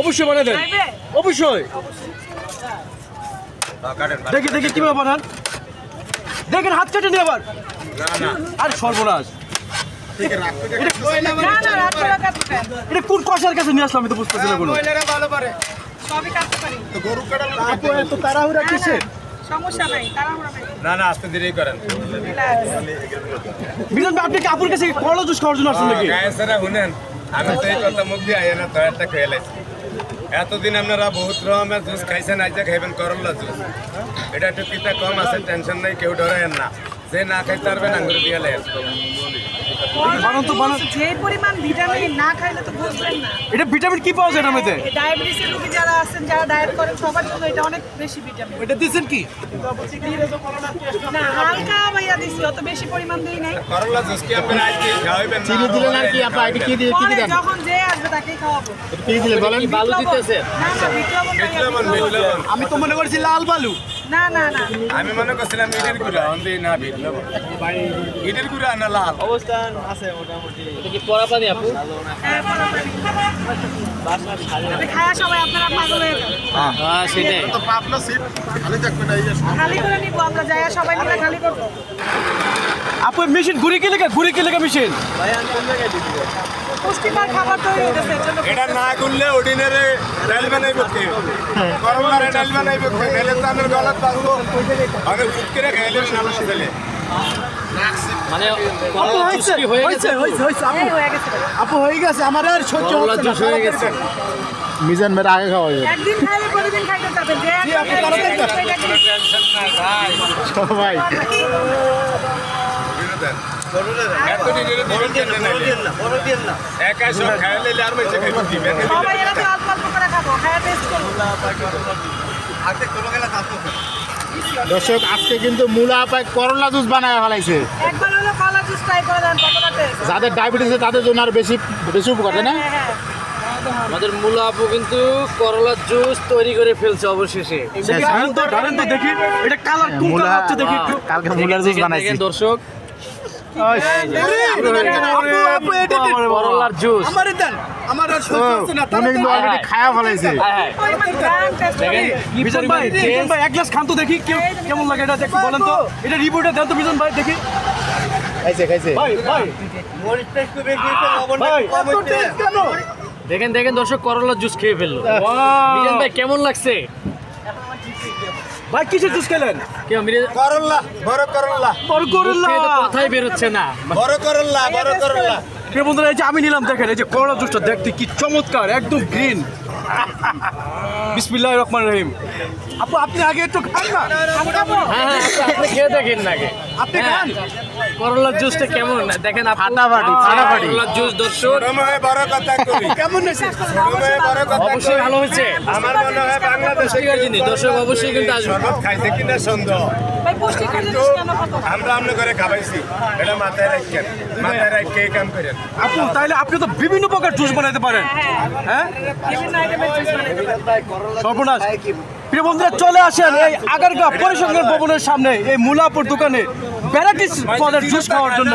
অবশ্যই বানিয়ে দেন। অবশ্যই। দেখি দেখি কীভাবে বানান। দেখেন হাত কেটে নিয়ে আবার। আর সর্বনাশ। এটা কোন কষার কাছে নিয়ে আসলাম আমি তো বুঝতেছি না কোনো। আপনি কি আপুর কাছে করলা জুস খাওয়ার জন্য আসছেন নাকি? শুনেন। আমি তো এই কথা মুখ দিয়ে আইয়া না তো একটা খেয়ে লাইছি। এতদিন আপনারা বহুত রকমের জুস খাইছেন, আজ খাইবেন করল্লা জুস। এটা একটু পিতা কম আছে, টেনশন নাই, কেউ ডরেন না। যে না খাইতে পারবেন আঙুর দিয়ে লেন বানান তো বানান। যে পরিমাণ ভিটামিন না খাইলে তো বুঝবেন না। এটা ভিটামিন কি পাওয়া যায় এটার মধ্যে? ডায়াবেটিসের রোগী যারা আছেন যারা ডায়েট করেন সবার জন্য এটা অনেক বেশি ভিটামিন। এটা দিচ্ছেন কি? না হালকা ভাইয়া দিছি অত বেশি পরিমাণ দেই নাই। জুস কি না চিনি দিলেন আর কি আপা এটা কি দিয়ে কি দিলেন? যখন যে আসবে তাকেই খাওয়াবো। কি দিলেন বলেন। বালু না না আমি তো মনে করছি লাল বালু। না না না। আমি মনে করছিলাম ইটের গুড়া অন্দি না বিপ্লবন ইটের গুড়া না লাল? অবস্থান এটা কি পড়া পানি আপু? হ্যাঁ, আপনারা পাগল হয়ে যাবেন হ্যাঁ। সেটাই। খালি করে নিবো আমরা যাই সবাই মিলে খালি করব। আপু মেশিন ঘুরে কি? লেখা ঘুরে কি লেখা মেশিন? পুষ্টিকর খাবার তৈরি হয়ে গেছে এর জন্য এটা না করলে অর্ডিনারে ডাল বানাইব কে? করলারে ডাল বানাইব কে? নাহলে তো আমার গলাত বাঁধবো আমি ফুট করে খাইলে নালা ছেলে মানে আপু হয়েছে হয়েছে হয়েছে হয়েছে আপু। হয়ে গেছে। আপু হয়ে গেছে আমার আর সহ্য হচ্ছে হয়ে গেছে। মিজান মেরে আগে খাওয়া যায় একদিন খাইলে প্রতিদিন খাইতে যাবেন যে আপনি তাড়াতাড়ি খাইলে করেন। সেটা কি? টেনশন না ভাই সবাই এত দিনের দিবেন কেন নাইলে একা সব খাইলে আর মাইছে খাইব দিবেন সবাই এরা তো অল্প অল্প করে খাব খায়া টেস্ট করব দর্শক আজকে কিন্তু মূলা আপায় করলা জুস বানায় ফেলাইছে। একবার হলো কলা জুস ট্রাই করে দেন যাদের ডায়াবেটিস আছে তাদের জন্য আর বেশি বেশি উপকার না? হ্যাঁ হ্যাঁ আমাদের মূলা আপু কিন্তু করলার জুস তৈরি করে ফেলছে অবশেষে। দেখি। এটা কালার কোন মূলা কালার হচ্ছে দেখি কালকে মূলার জুস দেখেন, দর্শক। করলার জুস আমারে দেন আমার আর সহ্য হচ্ছে না উনি কিন্তু অলরেডি খায়া ফেলাইছে হ্যাঁ হ্যাঁ পরিমাণ গ্রাম টেস্ট দেখেন বিজন ভাই বিজন ভাই এক গ্লাস খান তো দেখি কেউ কেমন লাগে এটা একটু বলেন তো এটা রিপোর্টে দেন তো বিজন ভাই দেখি খাইছে খাইছে ভাই ভাই ভাই এত taste কেন দেখেন দেখেন দর্শক করলার জুস খেয়ে ফেলল মিজান ভাই কেমন লাগছে ভাই কিসের জুস খেলেন? কি আমি করল্লা বড় করল্লা বড় করল্লা কথাই বেরোচ্ছে না। বড় করল্লা বড় করল্লা প্রিয় বন্ধুরা এই যে আমি নিলাম দেখেন এই যে করলা জুসটা দেখতে কি চমৎকার একদম গ্রিন বিসমিল্লাহির রহমানির রহিম। আপু আপনি আগে একটু খান না? হ্যাঁ হ্যাঁ আপনি- খেয়ে দেখেন না আগে। আপনি হ্যাঁ, খান? করলার জুসটা কেমন? দেখেন ফাটাফাটি, ফাটাফাটি। করলার জুস দর্শক। কেমন হয়েছে? অবশ্যই ভালো হয়েছে। আমার মনে হয় বাংলাদেশে পুষ্টিকর জিনিস দর্শক অবশ্যই কিন্তু আসবে। খাইছে কিনা সন্দেহ। কিন্তু জিনিস কেন খাব আমরা আপনার ঘরে খাবাইছি। এটা মাথায় রাখেন মাথায় রাখে এই কাম করেন। আপু তাহলে আপনি তো বিভিন্ন প্রকার জুস বানাতে পারেন। হ্যাঁ সর্বনাশ। প্রিয় বন্ধুরা চলে আসেন এই আগারগা পরিসংখ্যান ভবনের সামনে এই মুলাপুর দোকানে। ভ্যারাইটিস পদের জুস খাওয়ার জন্য।